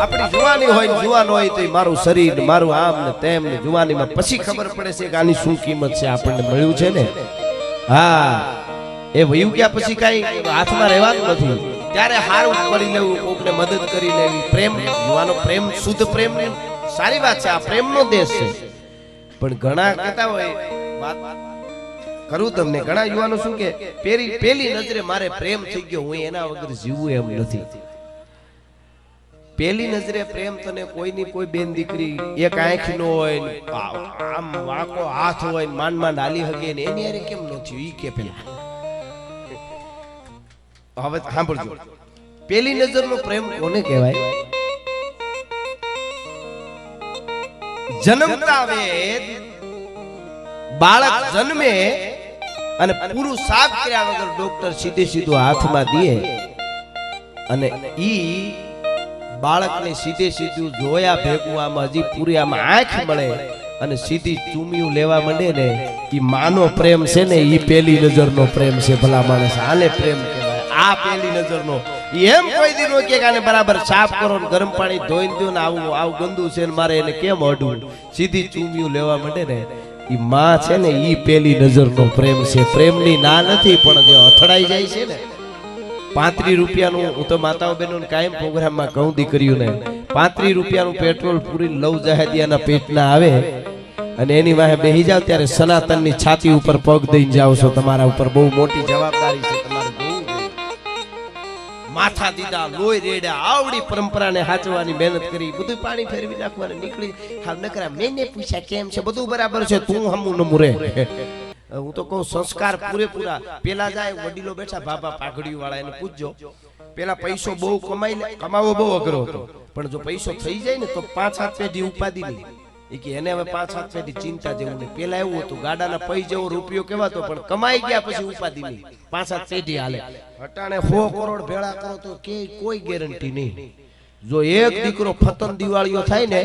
આપણી જુવાની હોય જુવાન હોય તો મારું શરીર મારું આમ ને તેમ ને જુવાનીમાં પછી ખબર પડે છે કે આની શું કિંમત છે આપણને મળ્યું છે ને? હા. એ વયું ગયા પછી કાંઈ હાથમાં રહેવાનું નથી. ત્યારે હારું કરી લેવું કોકને મદદ કરી લેવી. પ્રેમ યુવાનો પ્રેમ શુદ્ધ પ્રેમ ને સારી વાત છે આ પ્રેમનો દેશ છે. પણ ઘણા કહેતા હોય વાત કરું તમને ઘણા યુવાનો શું કે પેલી પેલી નજરે મારે પ્રેમ થઈ ગયો હું એના વગર જીવવું એમ નથી. પેલી નજરે પ્રેમ તને કોઈની કોઈ બેન દીકરી એક આંખ નો હોય આમ વાંકો હાથ હોય માન માંડ હાલી હગે ને, એની અરે કેમ ન થયું? ઈ કે પેલા. હવે સાંભળજો. પેલી નજરનો પ્રેમ કોને કહેવાય? જન્મતા વેદ, બાળક જન્મે અને પૂરું સાફ કર્યા વગર ડોક્ટર સીધે સીધું હાથમાં દે અને ઈ બાળકને સીધે સીધું જોયા ભેગું આમાં હજી પૂરી આમાં આંખ મળે અને સીધી ચૂમિયું લેવા માંડે ને એ માનો પ્રેમ છે ને એ પેલી નજરનો પ્રેમ છે ભલા માણસ, આને પ્રેમ આ પેલી નજરનો. એમ કોઈ દી નો કે આને બરાબર સાફ કરો ને ગરમ પાણી ધોઈને દો ને આવું આવું ગંદુ છે ને મારે એને કેમ અડવું? સીધી ચૂમિયું લેવા માંડે ને એ માં છે ને એ પેલી નજરનો પ્રેમ છે. પ્રેમની ના નથી, પણ જે અથડાઈ જાય છે ને પાંત્રીસ રૂપિયાનું, હું તો માતાઓ બહેનો કાયમ પ્રોગ્રામમાં કહું દીકરીઓને પાંત્રીસ રૂપિયાનું પેટ્રોલ પૂરી લવ જહાદિયાના પેટના આવે અને એની વાહે બેહી જાવ ત્યારે સનાતનની છાતી ઉપર પગ દઈને જાઓ છો. તમારા ઉપર બહુ મોટી જવાબદારી છે. તમારે માથા દીધા, લોહી રેડ્યા, આવડી પરંપરાને હાચવાની મહેનત કરી બધું પાણી ફેરવી નાખવાનું નીકળી. હાલ નકરા મેને પૂછ્યા, કેમ છે? બધું બરાબર છે, તું હમું નમું રે હું તો કહું, સંસ્કાર પૂરેપૂરા. પેલા જાય વડીલો બેઠા, બાબા પાઘડી વાળા એને પૂછજો પેલા પૈસો બહુ કમાઈ કમાવો બહુ અઘરો હતો. પણ જો પૈસો થઈ જાય ને, તો પાંચ સાત પેઢી ઉપાધિ નહીં. એ કે એને હવે પાંચ સાત પેઢી ચિંતા જેવું નહીં. પેલા એવું હતું, ગાડાના પૈ જેવો રૂપિયો કેવાતો પણ કમાઈ ગયા પછી ઉપાધિ નહીં. પાંચ સાત પેઢી હાલે. હટાણે સો કરોડ ભેળા કરો તો કે કોઈ ગેરંટી નહીં. જો એક દીકરો ફતન દિવાળીઓ થાય ને,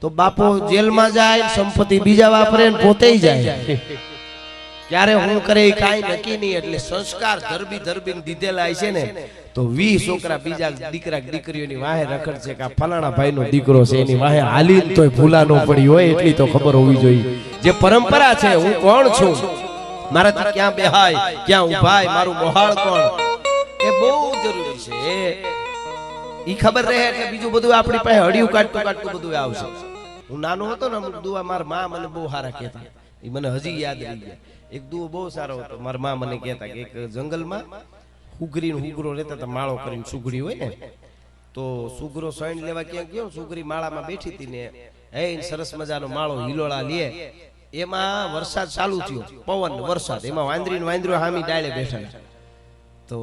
તો બાપો જેલમાં જાય સંપત્તિ બીજા વાપરે ને પોતે જાય. ક્યારે હું કરે એ નક્કી નહીં એટલે સંસ્કાર ધરબી ધરબી દીધેલા છે ને તો વી છોકરા બીજા દીકરા દીકરીઓની વાહે રખડ છે કે આ ફલાણા ભાઈનો દીકરો છે એની વાહે હાલી તોય ભૂલા ન પડી હોય એટલી તો ખબર હોવી જોઈએ. જે પરંપરા છે હું કોણ છું? મારાથી ક્યાં બેહાય? ક્યાં ઉભાય મારું મોહાળ કોણ? એ બહુ જરૂરી છે. ઈ ખબર રહે એટલે બીજું બધું આપણી પાસે હડિયું કાઢતું કાઢતું બધું આવશે. હું નાનો હતો ને અમુક દુઆ મારા મા મને બહુ સારા કહેતા. એ મને હજી યાદ રહી ગયા એક દુઓ બહુ સારો હતો. મારા મા મને કહેતા કે એક જંગલમાં હુગરી હુગરો રહેતા હતા માળો કરીને સુગડી હોય ને તો સુગરો સૈન લેવા ક્યાં ગયો? સુગરી માળામાં બેઠી હતી ને. હે સરસ મજાનો માળો હિલોળા લે એમાં વરસાદ ચાલુ થયો. પવન વરસાદ. એમાં વાંદરી વાંદરો હામી ડાળે બેઠા તો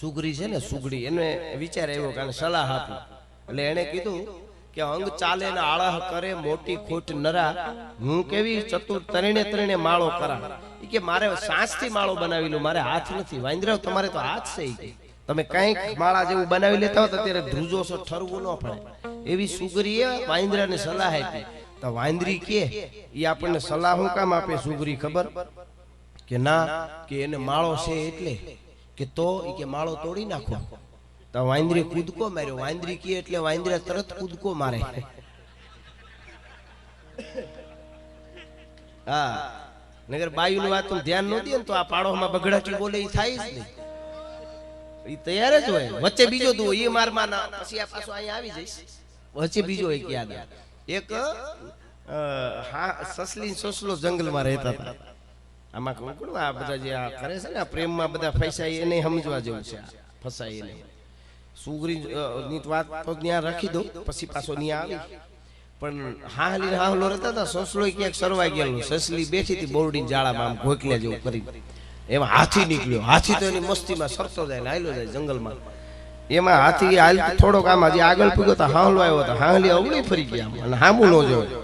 સુગરી છે ને સુગડી એને વિચાર આવ્યો કે સલાહ આપી. એટલે એને કીધું કે અંગ ચાલે ને આળહ કરે, મોટી ખોટ નરા. હું કેવી ચતુર ત્રણે ત્રણે માળો કરા કે મારે સાંજથી માળો બનાવી લઉં મારે હાથ નથી વાંદરા તમારે તો હાથ છે તમે કંઈક માળા જેવું બનાવી લેતા હો તો ત્યારે ધ્રુજો છો ઠરવું ન પડે. એવી સુગરીએ વાંદરાને સલાહ આપી. તો વાંદરી કે એ આપણને સલાહ હું કામ આપે સુગરી, ખબર? કે ના, કે એને માળો છે એટલે. કે તો એ કે માળો તોડી નાખો. તો વાંદરી કૂદકો માર્યો. વાંદરી કે એટલે વાંદરા તરત કૂદકો મારે. હા. નગર બાયુની વાત ધ્યાન ન દે ને તો આ પાડોમાં બગડાટી બોલે એ થાય જ નહીં. એ તૈયાર જ હોય. વચ્ચે બીજો દુઓ એ માર માના પછી આ પાછો અહીંયા આવી જઈશ. વચ્ચે બીજો એક યાદ એક હા સસલી ને સસલો જંગલમાં રહેતા હતા. આમાં કોણ આ બધા જે આ કરે છે ને પ્રેમમાં બધા ફસાય એને સમજવા જેવું છે ફસાય એને. સુગરી ની વાત તો ત્યાં રાખી દઉં, પછી પાછો ત્યાં આવી પણ હાહલી હાહલો રહેતા હતા સસલો ક્યાંક સરવાઈ ગયેલો સસલી બેઠી હતી બોરડી જાળામાં આમ ઘોકલ્યા જેવું કરી. એમાં હાથી નીકળ્યો. હાથી તો એની મસ્તીમાં સરતો જાય ને હાલ્યો જાય જંગલમાં. એમાં હાથી હાલ થોડોક આમ હજી આગળ પૂગ્યો તો હાહલો આવ્યો હતો હાહલી અવળી ફરી ગયા અને હામું ન જોયો.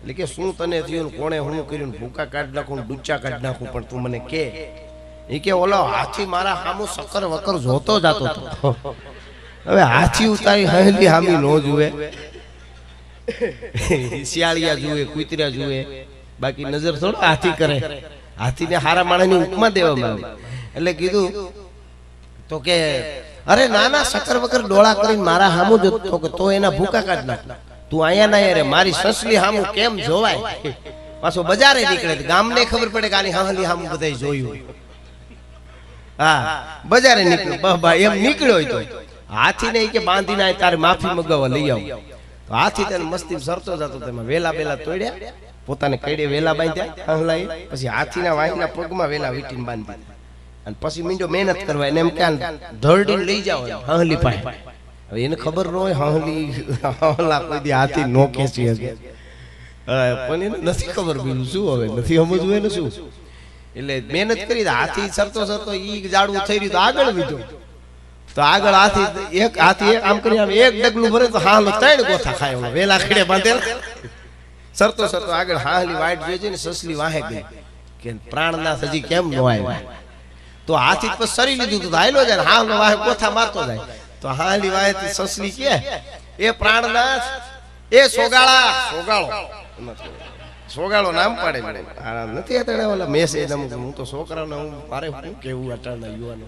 એટલે કે શું તને થયું કોણે હું કર્યું ભૂકા કાઢ નાખું ડૂચા કાઢ નાખું, પણ તું મને કે. એ કે ઓલો હાથી મારા હામું સકર વકર જોતો જતો હતો. હવે હાથી ઉતારી હાહલી હામી ન જુએ. શિયાળિયા જુએ, કુતરા જુએ. બાકી નજર થોડો હાથી કરે. હાથીને હારા માણસની ઉપમા દેવામાં આવે. એટલે કીધું, તો કે, અરે નાના સકર વકર ડોળા કરીને મારા હામું તો કે તો એના ભૂકા કાઢ નાખ. તું અહીંયા ના રે મારી સસલી હામું કેમ જોવાય? પાછો બજારે નીકળે ગામને ખબર પડે કે આની હાહલી હામું બધાય જોયું. હા, બજારે નીકળ્યો બા એમ નીકળ્યો તો. હાથી ને કે બાંધીને આય તારે માફી મગાવવા લઈ આવો. તો હાથી તેને મસ્તી સરતો જતો તેમાં વેલા વેલા તોડ્યા પોતાને કઈડે વેલા બાંધ્યા હંહલાઈ પછી હાથીના વાહીના પગમાં વેલા વીટીને બાંધી અને પછી મીંડો મહેનત કરવા એને એમ કે ધરડી લઈ જાઓ હહલી પાસે હવે એને ખબર ન હોય હંહલી હંહલા કોઈ દી હાથી નો ખેંચી હશે પણ એને નથી ખબર બીજું શું હવે નથી સમજવું એને શું. એટલે મહેનત કરી હાથી સરતો સરતો ઈ જાડવું થઈ રહ્યું તો આગળ વીધો તો આગળ હાથી એક હાથી એક આમ કરી આમ એક ડગલું ભરે તો હાલો ત્રણ ગોથા ખાય ઓલો વેલા ખેડે બાંધેલા. સરતો સરતો આગળ હાલી વાઈટ જોઈ છે ને સસલી વાહે ગઈ. કે પ્રાણનાથ હજી કેમ નો આવ્યો? તો હાથી પર સરી લીધું તો હાલો જાય ને વાહે ગોથા મારતો જાય. તો હાલી વાહે સસલી કે એ પ્રાણનાથ એ સોગાળા. સોગાળો. સોગાળો નામ પાડે. આરામ નથી અત્યારે ઓલા મેસેજ હું તો છોકરાને હું મારે શું કેવું અટાણના યુવાનો?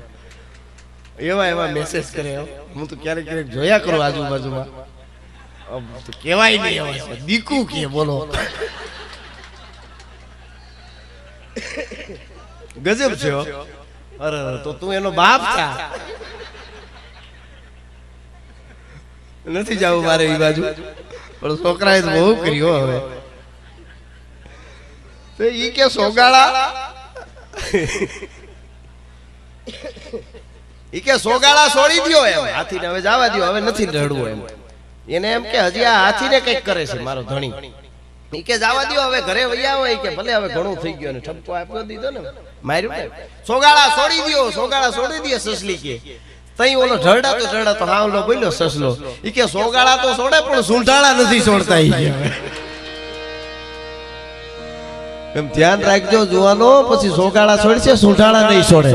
એવા એવા મેસેજ કરે હું. તો ક્યારેક ક્યારેક જોયા કરું આજુબાજુમાં. તો કહેવાય નહીં એવા છે. દીકુ કે બોલો. ગજબ છે અરે તો તું એનો બાપ થા. નથી જવું મારે એ બાજુ. પણ છોકરાએ તો બહુ કર્યો હવે. તો ઈ કે સોગાળા. ઈ કે સોગાળા છોડી દ્યો એમ. હાથીને હવે જવા દ્યો હવે નથી રડવું એમ. એને એમ કે હજી આ હાથીને કંઈક કરે છે મારો ધણી. ઈ કે જવા દ્યો હવે ઘરે વૈયા હોય કે ભલે હવે ઘણું થઈ ગયું ને ઠપકો આપ્યો દીધો ને. માર્યું ને? સોગાળા છોડી દ્યો સોગાળા છોડી દે સસલી કે. તઈ ઓલો ઢળડા તો ઢળડા તો હા ઓલો બોલ્યો સસલો. ઈ કે સોગાળા તો છોડે પણ સુંઢાળા નથી છોડતા ઈ કે. એમ ધ્યાન રાખજો જોવાનો પછી સોગાળા છોડશે સુંઢાળા નહીં છોડે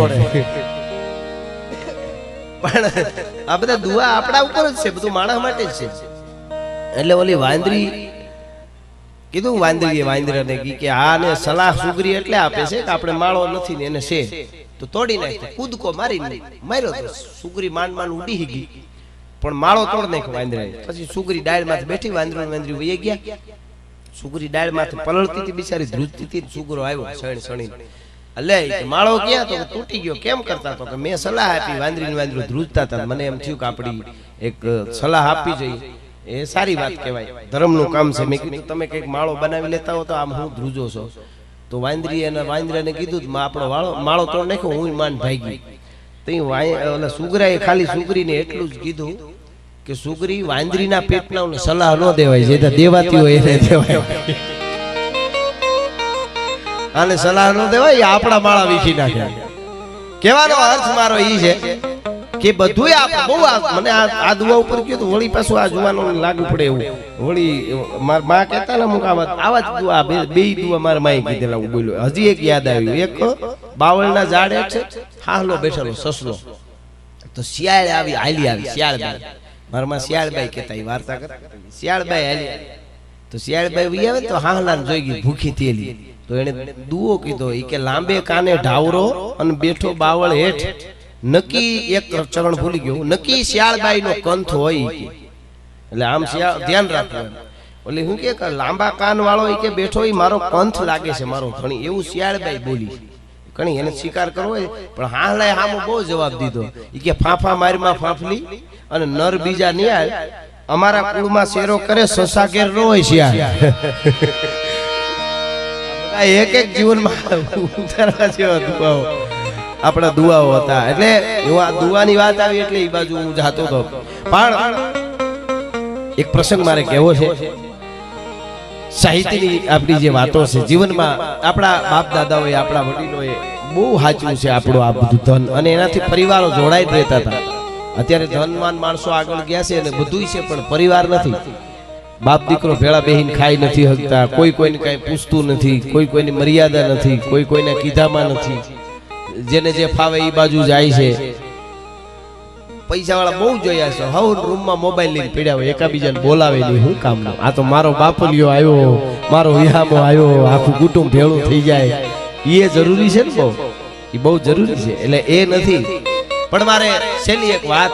પણ આ બધા દુઆ આપણા ઉપર જ છે, બધું માણસ માટે જ છે. એટલે ઓલી વાંદરી કીધું વાંદરીએ, વાંદરાને કી કે આને સલાહ સુગરી એટલે આપે છે કે આપણે માળો નથી ને એને છે. તો તોડી નાખ્યો કૂદકો મારી માર્યો તો સુગરી માંડ માંડ ઉડી ગઈ. પણ માળો તોડ નાખ્યો વાંદરાએ. પછી સુગરી ડાળમાંથી બેઠી, વાંદરો વાંદરી વહી ગયા. સુગરી ડાળમાંથી પલળતી હતી, બિચારી ધ્રુજતી હતી સુગરો આવ્યો સણ સણી લે માળો ક્યાં તો તૂટી ગયો? કેમ કરતા તો? કે મેં સલાહ આપી વાંદરી ને વાંદરું ધ્રુજતા હતા મને એમ થયું કે આપણી એક સલાહ આપી જોઈએ. એ સારી વાત કહેવાય. ધર્મનું કામ છે. મેં કીધું તમે કંઈક માળો બનાવી લેતા હો તો આમ હું ધ્રુજો છો. તો વાંદરી અને વાંદરાને કીધું તો આપણો વાળો માળો તો નાખ્યો હું માન ભાગી. તો ઓલા સુગરાએ ખાલી સુગરીને એટલું જ કીધું કે સુગરી વાંદરીના પેટના સલાહ ન દેવાય જે દેવાતી હોય એને દેવાય. આને સલાહ ન દેવાય એ આપણા માળા વીખી નાખે. કહેવાનો અર્થ મારો ઈ છે કે બધું બહુ આ- મને આ દુઆ ઉપર કયો તો વળી પાછું આ જુવાનો લાગુ પડે એવું. વળી મારા માં કહેતા ને અમુક આવા આવા જ દુવા બે દુઆ મારા માએ કીધેલા હું બોલ્યો. હજી એક યાદ આવ્યું. એક બાવળના ઝાડ છે હાહલો બેઠેલો સસલો. તો શિયાળ આવી હાલી આવી શિયાળબાઈ. મારા માં શિયાળબાઈ કહેતા એ વાર્તા કરતા શિયાળબાઈ હાલી. તો શિયાળબાઈ વી આવે તો હાહલાને જોઈ ગઈ ભૂખી થયેલી. તો એને દુઓ કીધો, ઈ કે લાંબે કાને ઢાવરો અને બેઠો બાવળ હેઠ નકી એક ચરણ ભૂલી ગયો. નકી શિયાળબાઈ નો કંથ હોય એટલે આમ શિયાળ ધ્યાન રાખવું એટલે હું કે લાંબા કાન વાળો કે બેઠો એ મારો કંથ લાગે છે મારો ઘણી. એવું શિયાળબાઈ બોલી ઘણી એને સ્વીકાર કરવો હોય, પણ હાહલાએ હામો બહુ જવાબ દીધો. ઈ કે ફાંફા મારીમાં ફાંફલી અને નર બીજા નિયાળ અમારા કુળમાં શેરો કરે સસા ઘેર ન હોય શિયાળ. એક એક જીવનમાં આપણા દુઆઓ હતા. એટલે હું આ દુઆની વાત આવી એટલે એ બાજુ હું જાતો હતો પણ એક પ્રસંગ મારે કહેવો છે. સાહિત્યની આપણી જે વાતો છે, જીવનમાં આપણા બાપ દાદાઓએ આપણા વડીલોએ બહુ સાચું છે આપણું આ બધું ધન. અને એનાથી પરિવારો જોડાઈ જ રહેતા હતા. અત્યારે ધનવાન માણસો આગળ ગયા છે અને બધુંય છે, પણ પરિવાર નથી. બાપ દીકરો ભેળા બેહીને ખાઈ નથી હકતા કોઈ કોઈને કાંઈ પૂછતું નથી, કોઈ કોઈની મર્યાદા નથી, કોઈ કોઈને કીધામાં નથી. જેને જે ફાવે એ બાજુ જાય છે. પૈસા વાળા બહુ જોયા છે. હવ રૂમમાં મોબાઈલ લઈને પીડ્યા હોય, એકાબીજાને બોલાવે નહીં, હું કામ આ તો મારો બાપલિયો આવ્યો, મારો વિહામો આવ્યો, આખું કુટુંબ ભેળું થઈ જાય. એ જરૂરી છે ને બહુ? એ બહુ જરૂરી છે. એટલે એ નથી. પણ મારે છેલ્લી એક વાત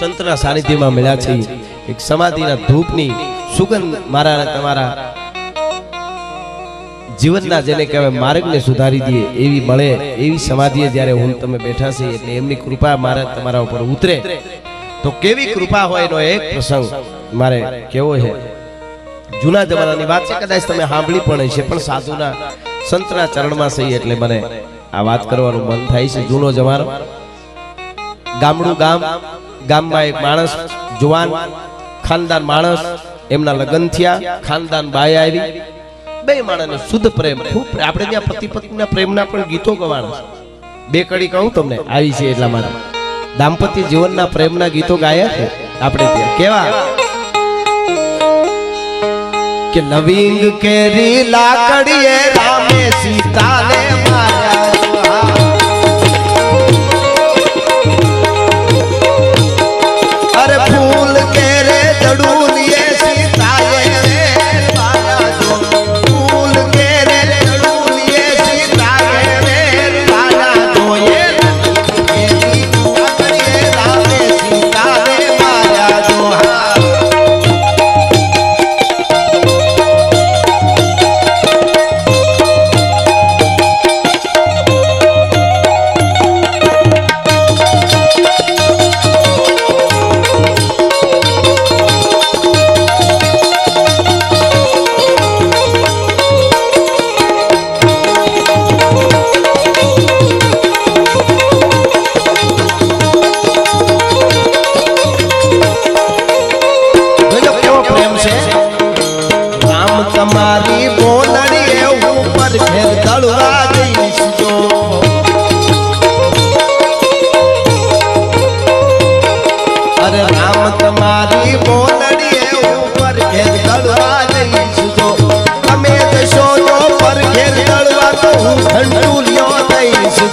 સંતના સાનિધ્યમાં મળ્યા છે. એક સમાધિના ધૂપની સુગંધ મારા તમારા જીવનના જેને કહેવાય માર્ગને સુધારી દે એવી મળે, એવી સમાધિએ જ્યારે હું તમે બેઠા છે એટલે એમની કૃપા મારા તમારા ઉપર ઉતરે. તો કેવી કૃપા હોય એનો એક પ્રસંગ મારે કેવો છે? જૂના જમાનાની વાત છે, કદાચ તમે સાંભળી પણ હશે, પણ સાધુના સંતના ચરણમાં સહી એટલે મને આ વાત કરવાનું મન થાય છે. જૂનો જમાનો ગામડું ગામ, ગામમાં એક માણસ, જુવાન ખાનદાન માણસ, એમના લગ્ન થયા, ખાનદાન બાય આવી. બે માણસને શુદ્ધ પ્રેમ, ખૂબ આપણે ત્યાં પતિ પત્નીના પ્રેમના પણ ગીતો ગવાના બે કડી કહું તમને, આવી છે એટલા માટે. દાંપત્ય જીવનના પ્રેમના ગીતો ગાયા છે આપણે ત્યાં. કેવા? કે લવિંગ કેરી લાકડીએ રામે સીતાને માર્યા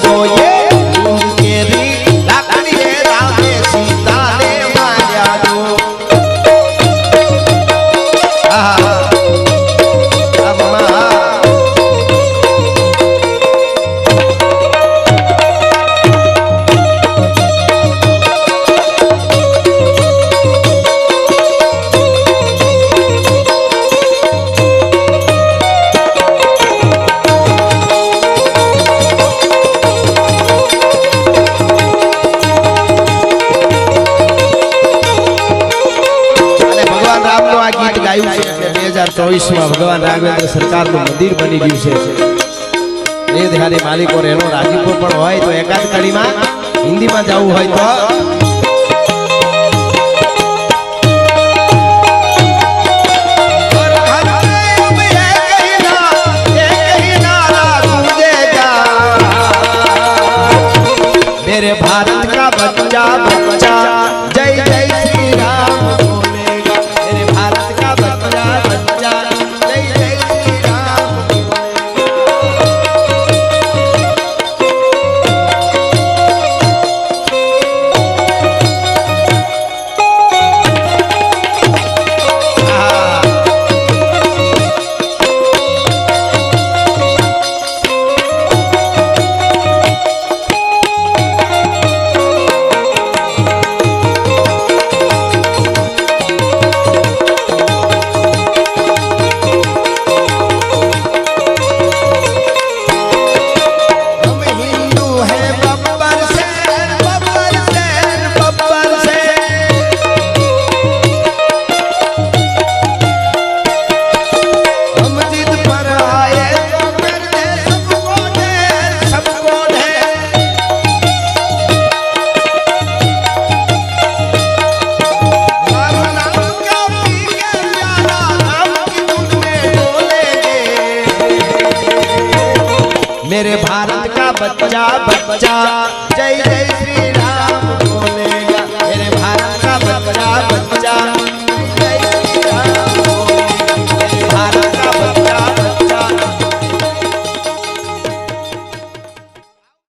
દઈશ ચોવીસમાં ભગવાન રાઘવેન્દ્ર સરકારનું મંદિર બની ગયું છે. એ ધારી માલિકો એનો રાજીપો પણ હોય તો એકાદ કડીમાં હિન્દીમાં જવું હોય તો બચ્ચા બચ્ચા